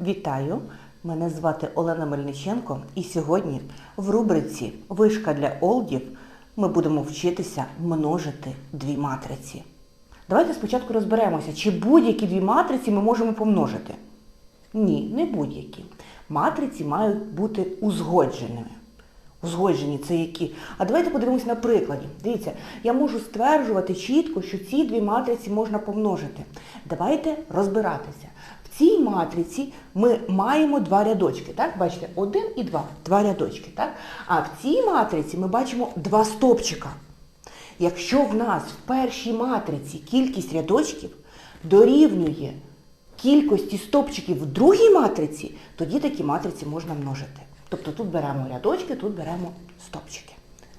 Вітаю! Мене звати Олена Мельниченко і сьогодні в рубриці Вишка для олдів ми будемо вчитися множити дві матриці. Давайте спочатку розберемося, чи будь-які дві матриці ми можемо помножити. Ні, не будь-які. Матриці мають бути узгодженими. Узгоджені це які? А давайте подивимося на прикладі. Дивіться, я можу стверджувати чітко, що ці дві матриці можна помножити. Давайте розбиратися. Цій матриці ми маємо два рядочки, так? Бачите, один і два. Два рядочки, так? А в цій матриці ми бачимо два стопчика. Якщо в нас в першій матриці кількість рядочків дорівнює кількості стопчиків в другій матриці, тоді такі матриці можна множити. Тобто тут беремо рядочки, тут беремо стопчики.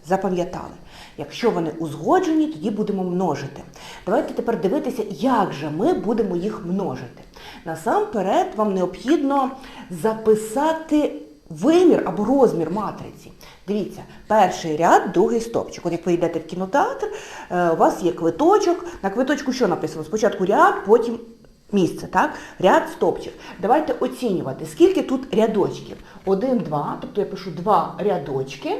Запам'ятали. Якщо вони узгоджені, тоді будемо множити. Давайте тепер дивитися, як же ми будемо їх множити. Насамперед вам необхідно записати вимір або розмір матриці. Дивіться, перший ряд, другий стопчик. От як ви йдете в кінотеатр, е, у вас є квиточок. На квиточку що написано? Спочатку ряд, потім місце, так? Ряд стопчик. Давайте оцінювати, скільки тут рядочків. Один, два, тобто я пишу два рядочки.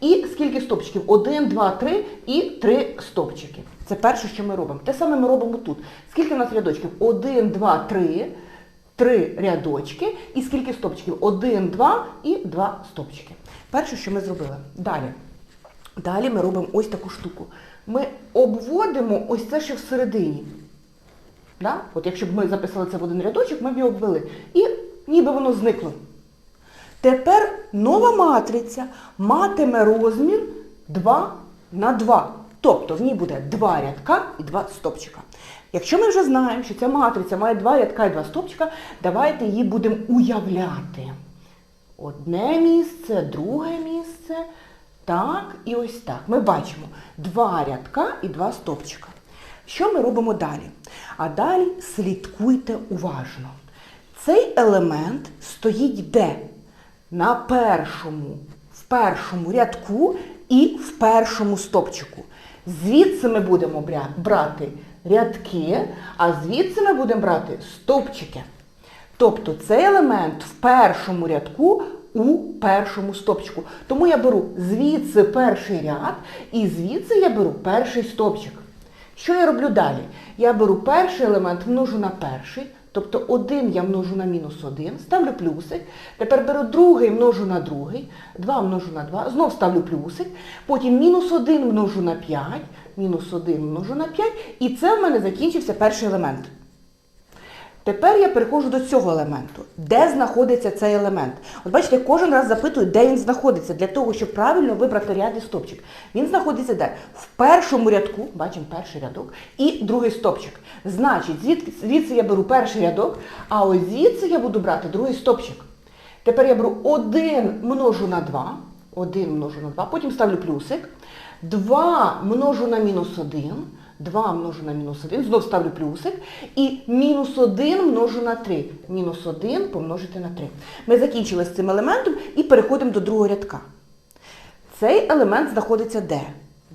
І скільки стопчиків? Один, два, три і три стопчики. Це перше, що ми робимо. Те саме ми робимо тут. Скільки у нас рядочків? Один, два, три. Три рядочки. І скільки стопчиків? Один, два і два стопчики. Перше, що ми зробили. Далі. Далі ми робимо ось таку штуку. Ми обводимо ось це ще всередині. Да? От якщо б ми записали це в один рядочок, ми б його обвели. І ніби воно зникло. Тепер нова матриця матиме розмір 2 на 2. Тобто в ній буде два рядка і два стопчика. Якщо ми вже знаємо, що ця матриця має два рядка і два стопчика, давайте її будемо уявляти. Одне місце, друге місце. Так, і ось так. Ми бачимо два рядка і два стопчика. Що ми робимо далі? А далі слідкуйте уважно. Цей елемент стоїть де? На першому, в першому рядку і в першому стопчику. Звідси ми будемо брати рядки, а звідси ми будемо брати стопчики. Тобто цей елемент в першому рядку у першому стопчику. Тому я беру звідси перший ряд і звідси я беру перший стопчик. Що я роблю далі? Я беру перший елемент, множу на перший, тобто один я множу на мінус один, ставлю плюсик. Тепер беру другий, множу на другий, 2 множу на 2, знов ставлю плюсик. Потім мінус 1 множу на 5, мінус 1 множу на 5, і це в мене закінчився перший елемент. Тепер я переходжу до цього елементу. Де знаходиться цей елемент? От бачите, кожен раз запитую, де він знаходиться, для того, щоб правильно вибрати ряд і стопчик. Він знаходиться де? В першому рядку, бачимо перший рядок, і другий стопчик. Значить, звідси я беру перший рядок, а ось звідси я буду брати другий стопчик. Тепер я беру 1 множу на 2, 1 множу на 2, потім ставлю плюсик, 2 множу на мінус 1, 2 множу на мінус 1, знов ставлю плюсик, і мінус 1 множу на 3. Мінус 1 помножити на 3. Ми закінчили з цим елементом і переходимо до другого рядка. Цей елемент знаходиться де?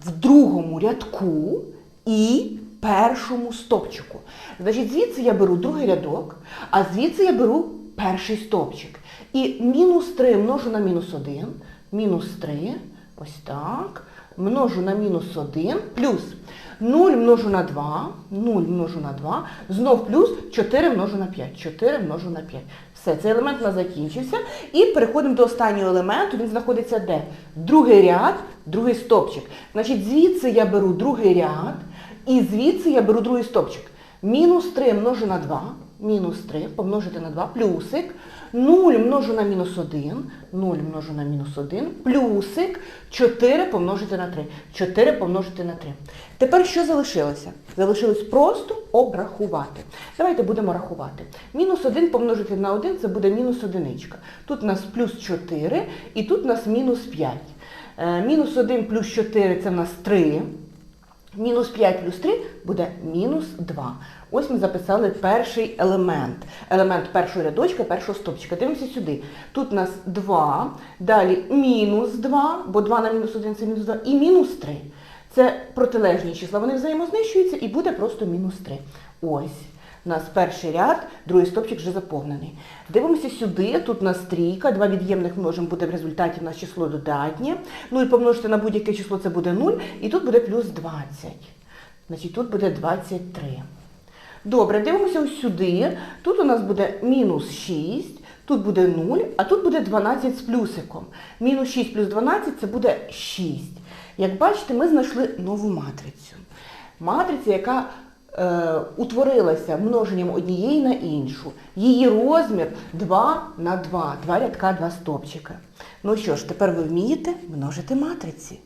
В другому рядку і першому стопчику. Значить, звідси я беру другий рядок, а звідси я беру перший стопчик. І мінус 3 множу на мінус 1, мінус 3, ось так, множу на мінус 1, плюс 0 множу на 2, 0 множу на 2, знов плюс 4 множу на 5, 4 множу на 5. Все, цей елемент у нас закінчився. І переходимо до останнього елементу, він знаходиться де? Другий ряд, другий стопчик. Значить, звідси я беру другий ряд, і звідси я беру другий стопчик. Мінус 3 множу на 2, мінус 3 помножити на 2, плюсик. 0 множу на мінус 1, 0 множу на мінус 1, плюсик 4 помножити на 3. 4 помножити на 3. Тепер що залишилося? Залишилось просто обрахувати. Давайте будемо рахувати. Мінус 1 помножити на 1 це буде мінус 1. Тут у нас плюс 4 і тут у нас мінус 5. Е, Мінус 1 плюс 4 це в нас 3. Мінус 5 плюс 3 буде мінус 2. Ось ми записали перший елемент. Елемент першого рядочка, першого стопчика. Дивимося сюди. Тут у нас 2, далі мінус 2, бо 2 на мінус 1 це мінус 2, і мінус 3. Це протилежні числа. Вони взаємознищуються і буде просто мінус 3. Ось. У нас перший ряд, другий стопчик вже заповнений. Дивимося сюди, тут у нас трійка, два від'ємних множимо буде в результаті у нас число додатнє. Ну і помножити на будь-яке число це буде 0, і тут буде плюс 20. Значить, тут буде 23. Добре, дивимося сюди. Тут у нас буде мінус 6, тут буде 0, а тут буде 12 з плюсиком. Мінус 6 плюс 12 це буде 6. Як бачите, ми знайшли нову матрицю. Матриця, яка е, утворилася множенням однієї на іншу. Її розмір 2 на 2, два рядка, два стопчика. Ну що ж, тепер ви вмієте множити матриці.